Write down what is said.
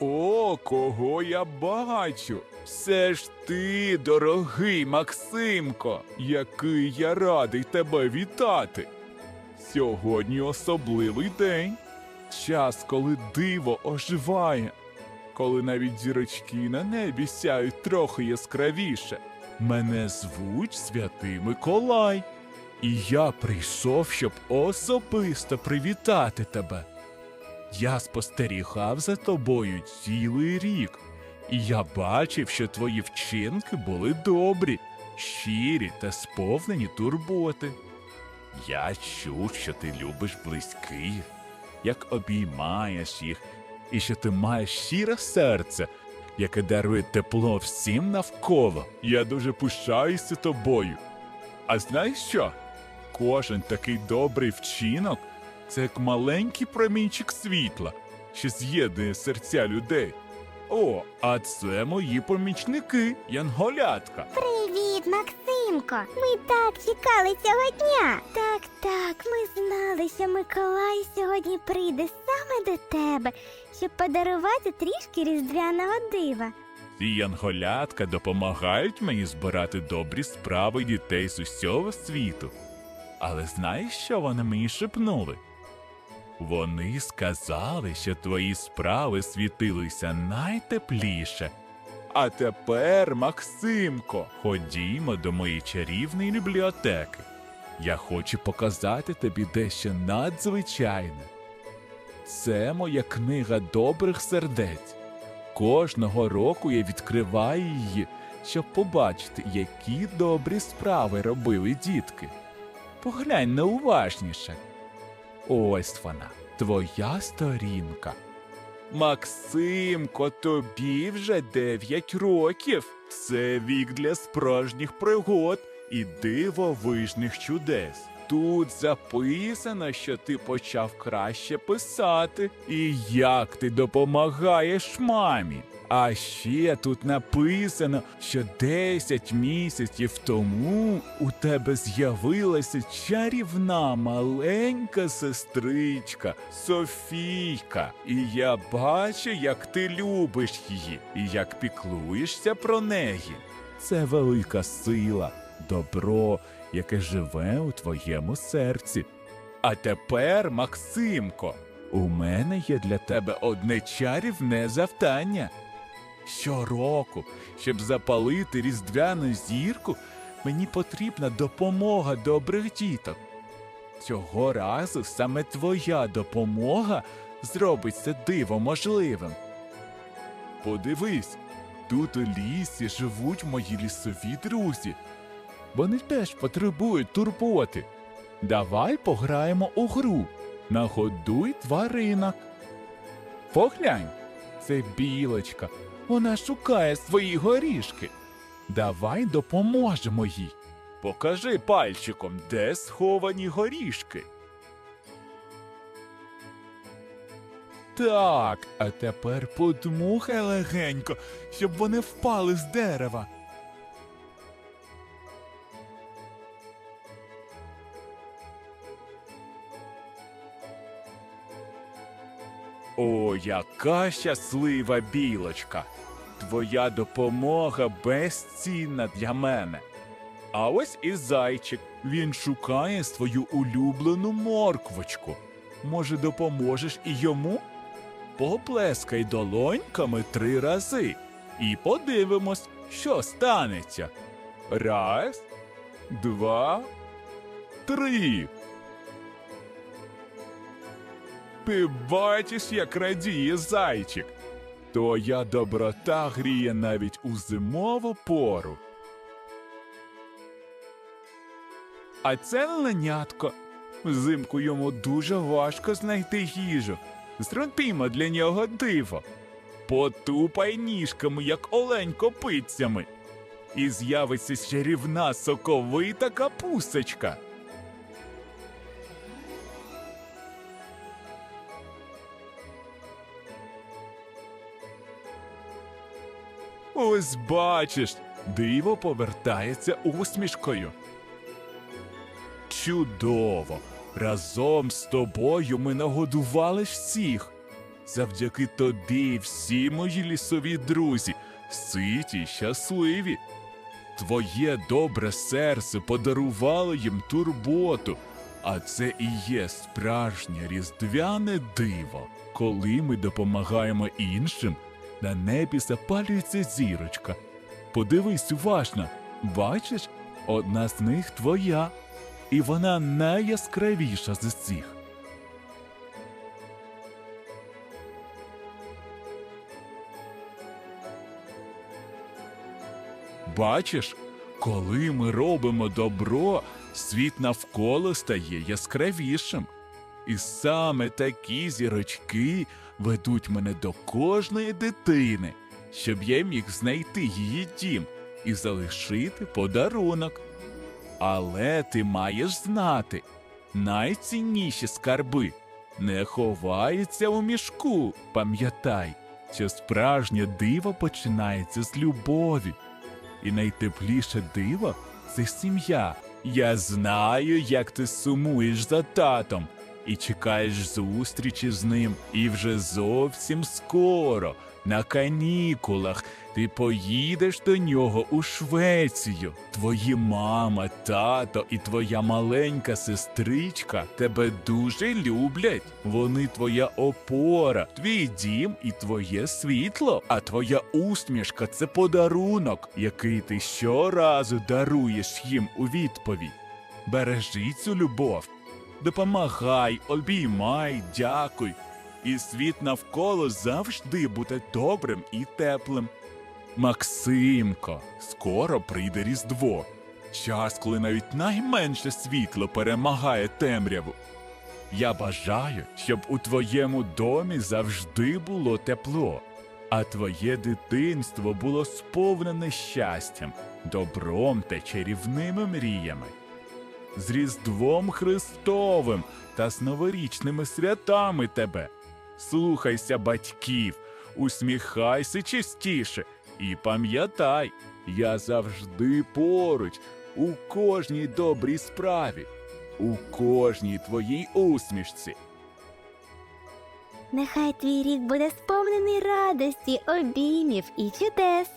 О, кого я бачу? Все ж ти, дорогий Максимко, який я радий тебе вітати. Сьогодні особливий день. Час, коли диво оживає, коли навіть зірочки на небі сяють трохи яскравіше. Мене звуть Святий Миколай, і я прийшов, щоб особисто привітати тебе. Я спостерігав за тобою цілий рік, і я бачив, що твої вчинки були добрі, щирі та сповнені турботи. Я чув, що ти любиш близьких, як обіймаєш їх, і що ти маєш щире серце, яке дарує тепло всім навколо. Я дуже пишаюся тобою. А знаєш що? Кожен такий добрий вчинок це як маленький промінчик світла, що з'єднує серця людей. О, а це мої помічники, янголятка. Привіт, Максимко! Ми так чекали цього дня. Так, так, ми знали, що Миколай сьогодні прийде саме до тебе, щоб подарувати трішки різдвяного дива. Ці янголятка допомагають мені збирати добрі справи дітей з усього світу. Але знаєш, що вони мені шепнули? Вони сказали, що твої справи світилися найтепліше. А тепер, Максимко, ходімо до моєї чарівної бібліотеки. Я хочу показати тобі дещо надзвичайне. Це моя книга добрих сердець. Кожного року я відкриваю її, щоб побачити, які добрі справи робили дітки. Поглянь неуважніше. Ось вона, твоя сторінка. Максимко, тобі вже дев'ять років. Це вік для справжніх пригод і дивовижних чудес. Тут записано, що ти почав краще писати, і як ти допомагаєш мамі. А ще тут написано, що 10 місяців тому у тебе з'явилася чарівна маленька сестричка Софійка. І я бачу, як ти любиш її і як піклуєшся про неї. Це велика сила, добро, яке живе у твоєму серці. А тепер, Максимко, у мене є для тебе одне чарівне завдання. Щороку, щоб запалити різдвяну зірку, мені потрібна допомога добрих діток. Цього разу саме твоя допомога зробить це диво можливим. Подивись, тут у лісі живуть мої лісові друзі. Вони теж потребують турботи. Давай пограємо у гру. Нагодуй тваринок. Поглянь, це білочка. Вона шукає свої горішки. Давай допоможемо їй. Покажи пальчиком, де сховані горішки. Так, а тепер подмухай легенько, щоб вони впали з дерева. О, яка щаслива білочка! Твоя допомога безцінна для мене. А ось і зайчик. Він шукає свою улюблену морквочку. Може, допоможеш і йому? Поплескай долоньками три рази і подивимось, що станеться. Раз, два, три. Ти бачиш, як радіє зайчик. Твоя доброта гріє навіть у зимову пору. А це ленятко. Взимку йому дуже важко знайти їжу. Зробімо для нього диво. Потупай ніжками, як олень копицями. І з'явиться чарівна соковита капусточка. Ось бачиш, диво повертається усмішкою. Чудово! Разом з тобою ми нагодували всіх. Завдяки тобі всі мої лісові друзі ситі й щасливі. Твоє добре серце подарувало їм турботу, а це і є справжнє різдвяне диво. Коли ми допомагаємо іншим, на небі запалюється зірочка. Подивись уважно, бачиш, одна з них твоя, і вона найяскравіша з усіх. Бачиш, коли ми робимо добро, світ навколо стає яскравішим. І саме такі зірочки ведуть мене до кожної дитини, щоб я міг знайти її дім і залишити подарунок. Але ти маєш знати, найцінніші скарби не ховаються у мішку. Пам'ятай, що справжнє диво починається з любові. І найтепліше диво це сім'я. Я знаю, як ти сумуєш за татом і чекаєш зустрічі з ним. І вже зовсім скоро, на канікулах, ти поїдеш до нього у Швецію. Твої мама, тато і твоя маленька сестричка тебе дуже люблять. Вони твоя опора, твій дім і твоє світло. А твоя усмішка це подарунок, який ти щоразу даруєш їм у відповідь. Бережи цю любов, допомагай, обіймай, дякуй. І світ навколо завжди буде добрим і теплим. Максимко, скоро прийде Різдво. Час, коли навіть найменше світло перемагає темряву. Я бажаю, щоб у твоєму домі завжди було тепло, а твоє дитинство було сповнене щастям, добром та чарівними мріями. З Різдвом Христовим та з новорічними святами тебе. Слухайся батьків, усміхайся частіше і пам'ятай, я завжди поруч у кожній добрій справі, у кожній твоїй усмішці. Нехай твій рік буде сповнений радості, обіймів і чудес.